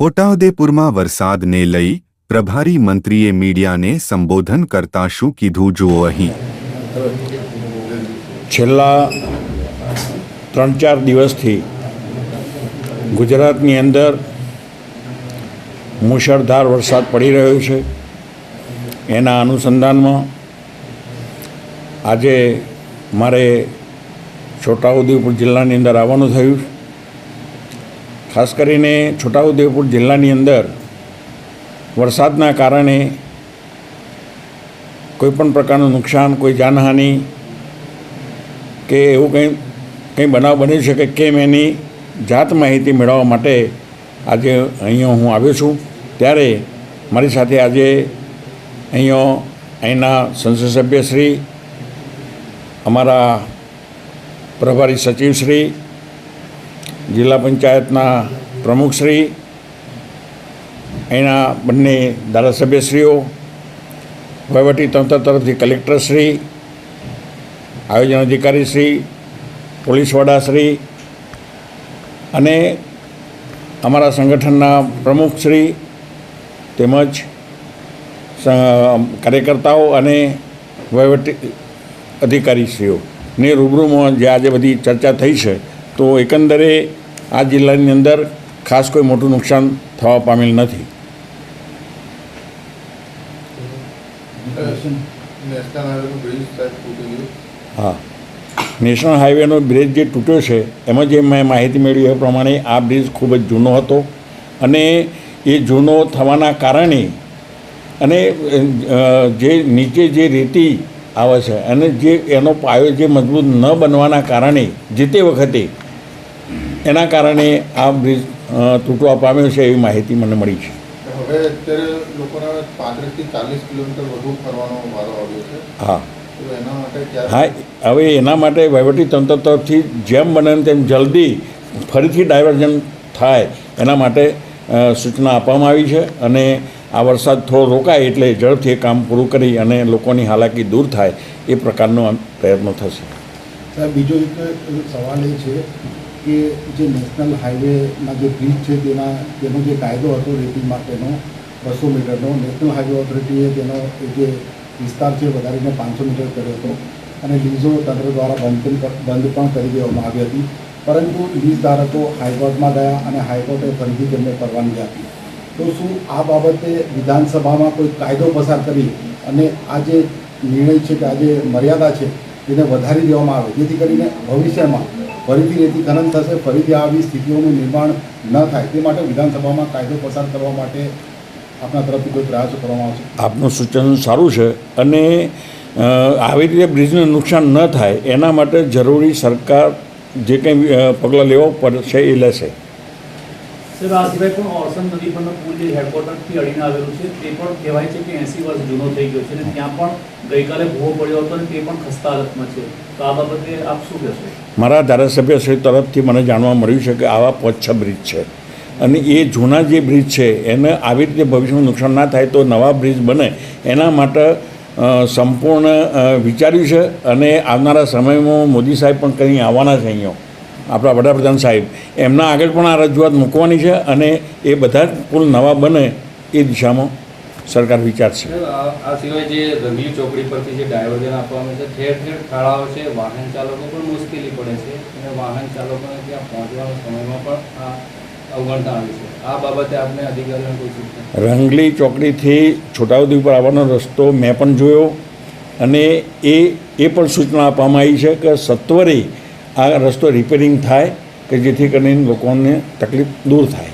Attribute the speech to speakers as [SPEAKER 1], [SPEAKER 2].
[SPEAKER 1] છોટાઉદેપુરમાં વરસાદને લઈ પ્રભારી મંત્રીએ મીડિયાને સંબોધન કરતા શું કીધું જુઓ અહીં?
[SPEAKER 2] છેલ્લા ત્રણ ચાર દિવસથી ગુજરાતની અંદર મુશળધાર વરસાદ પડી રહ્યો છે. એના અનુસંધાનમાં આજે મારે છોટાઉદેપુર જિલ્લાની અંદર આવવાનું થયું ખાસ કરીને છોટાઉદેપુર જિલ્લાની અંદર વરસાદના કારણે કોઈપણ પ્રકારનું નુકસાન, કોઈ જાનહાનિ કે એવું કંઈ કંઈ બનાવ બની શકે કેમ એની જાત માહિતી મેળવવા માટે આજે અહીંયા હું આવ્યો છું. ત્યારે મારી સાથે આજે અહીંયા અહીંના સંસદ સભ્યશ્રી અમારા પ્રભારી સચિવશ્રી જિલ્લા પંચાયતના પ્રમુખશ્રી એના બંને ધારાસભ્યશ્રીઓ, વહીવટી તંત્ર તરફથી કલેક્ટરશ્રી આયોજન અધિકારી શ્રી, પોલીસ વડાશ્રી અને અમારા સંગઠનના પ્રમુખશ્રી તેમજ કાર્યકર્તાઓ અને વહીવટી અધિકારીશ્રીઓ. ને રૂબરૂમાં જે આજે બધી ચર્ચા થઈ છે, તો એકંદરે આ જિલ્લાની અંદર ખાસ કોઈ મોટું નુકસાન થવા પામેલ નથી. હા. નેશનલ હાઈવેનો બ્રિજ જે તૂટ્યો છે એમાં જે મેં માહિતી મેળવી એ પ્રમાણે આ બ્રિજ ખૂબ જ જૂનો હતો અને એ જૂનો થવાના કારણે અને જે નીચે જે રેતી આવે છે અને જે એનો પાયો જે મજબૂત ન બનવાના કારણે જે તે વખતે એના કારણે આ બ્રિજ તૂટવા પામ્યો છે એવી માહિતી મને મળી છે.
[SPEAKER 3] હવે અત્યારે લોકોને પાંત્રીસથી ચાલીસ કિલોમીટર વધુ ફરવાનો વારો આવ્યો છે.
[SPEAKER 2] હા. હા હવે એના માટે વહીવટી તંત્ર તરફથી જેમ બને તેમ જલ્દી ફરીથી ડાયવર્ઝન થાય એના માટે સૂચના આપવામાં આવી છે અને આ વરસાદ થોડો રોકાય એટલે ઝડપથી એ કામ પૂરું કરી અને લોકોની હાલાકી દૂર થાય એ પ્રકારનો આમ પ્રયત્નો થશે.
[SPEAKER 4] સાહેબ બીજો એક સવાલ એ છે કે જે નેશનલ હાઈવેના જે બ્રિજ છે, તેના, તેનો જે કાયદો હતો રેતી માટેનો બસો મીટરનો, નેશનલ હાઈવે ઓથોરિટીએ તેનો જે વિસ્તાર છે, વધારીને પાંચસો મીટર કર્યો હતો. અને લીઝો તંત્ર દ્વારા બંધ બંધ પણ કરી દેવામાં આવી હતી. પરંતુ લીઝ ધારકો હાઈકોર્ટમાં ગયા અને હાઈકોર્ટે ફરીથી તેમને પરવાનગી આપી. તો શું આ બાબતે વિધાનસભામાં કોઈ કાયદો પસાર કરી અને આ જે નિર્ણય છે કે આ જે મર્યાદા છે તેને વધારી દેવામાં આવે? જેથી કરીને ભવિષ્યમાં ફરીથી રેતી ખનન થશે, ફરીથી આવી સ્થિતિઓનું નિર્માણ ન થાય. તે માટે વિધાનસભામાં કાયદો પસાર કરવા માટે આપણા તરફથી કોઈ પ્રયાસો કરવામાં આવશે?
[SPEAKER 2] આપનું સૂચન સારું છે અને આવી રીતે બ્રિજને નુકસાન ન થાય, એના માટે જરૂરી સરકાર જે કંઈ પગલાં લેવા પડશે એ લેશે.
[SPEAKER 5] સર આ પણ ઓરસન નદી પરનો પુલ જે હેડક્વાર્ટરથી અડીને આવેલું છે, તે પણ કહેવાય છે કે એંસી વર્ષ જૂનો થઈ ગયો છે અને ત્યાં પણ ગઈકાલે ભૂવો પડ્યો હતો અને તે પણ ખસ્તા હાલતમાં છે. તો આ બાબતે આપ શું કહેશો?
[SPEAKER 2] મારા ધારાસભ્યશ્રી તરફથી મને જાણવા મળ્યું છે કે આવા પાંચ, છ બ્રિજ છે. અને એ જૂના જે બ્રિજ છે, એને આવી રીતે ભવિષ્યમાં નુકસાન ના થાય તો નવા બ્રિજ બને. એના માટે સંપૂર્ણ વિચાર્યું છે અને આવનારા સમયમાં મોદી સાહેબ પણ કંઈ આવવાના છે અહીંયા. આપણા વડાપ્રધાન સાહેબ એમના આગળ પણ આ રજૂઆત મૂકવાની છે અને એ બધા જ પુલ નવા બને એ દિશામાં સરકાર વિચારશે.
[SPEAKER 6] આ આ સિવાય જે રંગલી ચોકડી પરથી જે ડાયવર્ઝન આપવામાં છે ઠેર ઠેર ખાડાઓ છે વાહન ચાલકો પણ મુશ્કેલી પડે છે અને વાહન ચાલકોને ત્યાં પહોંચવાના સમયમાં પણ આ અવગણતા આવી છે. આ બાબતે આપણે અધિકારીઓને પૂછ્યું
[SPEAKER 2] રંગલી ચોકડીથી છોટાઉદેપુર આવવાનો રસ્તો મેં પણ જોયો અને એ એ પણ સૂચના આપવામાં આવી છે કે સત્વરે આ રસ્તો રિપેરિંગ થાય કે જેથી કરીને લોકોને તકલીફ દૂર થાય.